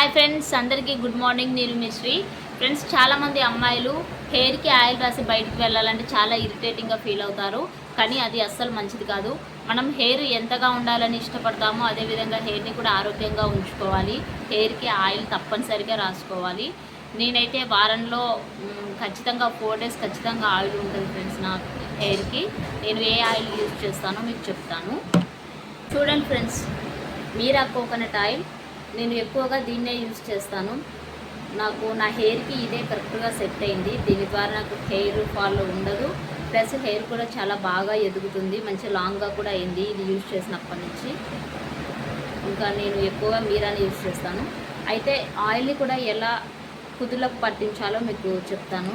Hi friends అందరికీ good morning నేను Mishri friends చాలామంది అమ్మాయిలు హెయిర్కి ఆయిల్ రాసి బయటికి వెళ్ళాలంటే చాలా ఇరిటేటింగ్గా ఫీల్ అవుతారు. కానీ అది అస్సలు మంచిది కాదు. మనం హెయిర్ ఎంతగా ఉండాలని ఇష్టపడతామో అదేవిధంగా హెయిర్ని కూడా ఆరోగ్యంగా ఉంచుకోవాలి. హెయిర్కి ఆయిల్ తప్పనిసరిగా రాసుకోవాలి. నేనైతే వారంలో ఖచ్చితంగా ఫోర్ డేస్ ఖచ్చితంగా ఆయిల్ ఉంటుంది ఫ్రెండ్స్ నా హెయిర్కి నేను ఏ ఆయిల్ యూజ్ చేస్తానో మీకు చెప్తాను. చూడండి ఫ్రెండ్స్ మీరా కోకోనట్ ఆయిల్ నేను ఎక్కువగా దీన్నే యూజ్ చేస్తాను. నాకు నా హెయిర్కి ఇదే కరెక్ట్గా సెట్ అయింది. దీని ద్వారా నాకు హెయిర్ ఫాల్ ఉండదు. ప్లస్ హెయిర్ కూడా చాలా బాగా ఎదుగుతుంది. మంచి లాంగ్గా కూడా అయింది. ఇది యూజ్ చేసినప్పటి నుంచి. ఇంకా నేను ఎక్కువగా మీరాని యూజ్ చేస్తాను. అయితే ఆయిల్ని కూడా ఎలా కుదులకు పట్టించాలో మీకు చెప్తాను.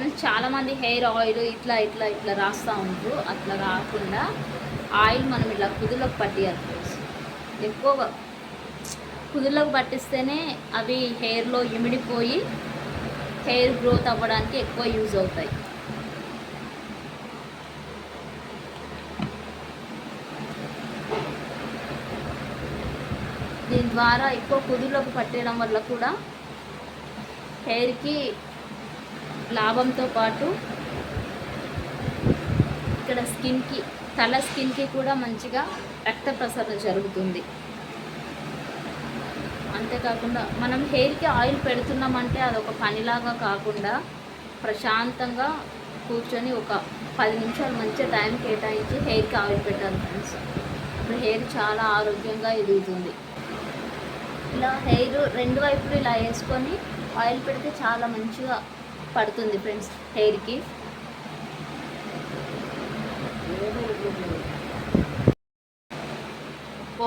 ఫ్రెండ్స్ చాలామంది హెయిర్ ఆయిల్ ఇట్లా ఇట్లా ఇట్లా రాస్తూ ఉంటారు అట్లా రాకుండా ఆయిల్ మనం ఇట్లా కుదులకు పట్టియాలి ఫ్రెండ్స్. ఎక్కువగా కుదులకు పట్టిస్తేనే అవి హెయిర్లో ఇమిడిపోయి హెయిర్ గ్రోత్ అవ్వడానికి ఎక్కువ యూజ్ అవుతాయి. దీని ద్వారా ఎక్కువ కుదులకు పట్టడం వల్ల కూడా హెయిర్కి లాభంతో పాటు ఇక్కడ స్కిన్కి తల స్కిన్కి కూడా మంచిగా రక్త ప్రసరణ జరుగుతుంది. అంతేకాకుండా మనం హెయిర్కి ఆయిల్ పెడుతున్నామంటే అదొక పనిలాగా కాకుండా ప్రశాంతంగా కూర్చొని ఒక పది నిమిషాలు మంచిగా టైం కేటాయించి హెయిర్కి ఆయిల్ పెట్టాలి ఫ్రెండ్స్. ఇప్పుడు హెయిర్ చాలా ఆరోగ్యంగా ఎదుగుతుంది. ఇలా హెయిర్ రెండు వైపులు ఇలా వేసుకొని ఆయిల్ పెడితే చాలా మంచిగా పడుతుంది ఫ్రెండ్స్ హెయిర్కి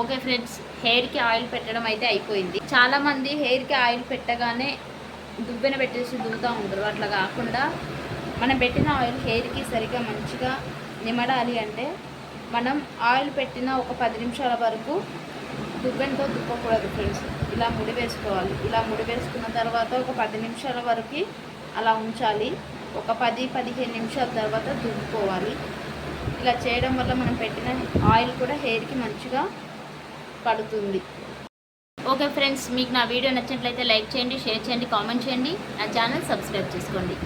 ఓకే ఫ్రెండ్స్ హెయిర్కి ఆయిల్ పెట్టడం అయితే అయిపోయింది. చాలామంది హెయిర్కి ఆయిల్ పెట్టగానే దుబ్బెన పెట్టేసి దువ్వుతూ ఉంటారు. అట్లా కాకుండా మనం పెట్టిన ఆయిల్ హెయిర్కి సరిగ్గా మంచిగా నిమడాలి అంటే మనం ఆయిల్ పెట్టిన ఒక పది నిమిషాల వరకు దుబ్బెనతో దుప్పకూడదు ఫ్రెండ్స్. ఇలా ముడి వేసుకోవాలి. ఇలా ముడి వేసుకున్న తర్వాత ఒక పది నిమిషాల వరకు అలా ఉంచాలి. ఒక పది పదిహేను నిమిషాల తర్వాత దువ్వుకోవాలి ఇలా చేయడం వల్ల మనం పెట్టిన ఆయిల్ కూడా హెయిర్కి మంచిగా పడుతుంది. ఓకే ఫ్రెండ్స్ మీకు నా వీడియో నచ్చినట్లయితే లైక్ చేయండి షేర్ చేయండి కామెంట్ చేయండి. నా ఛానల్ సబ్స్క్రైబ్ చేసుకోండి.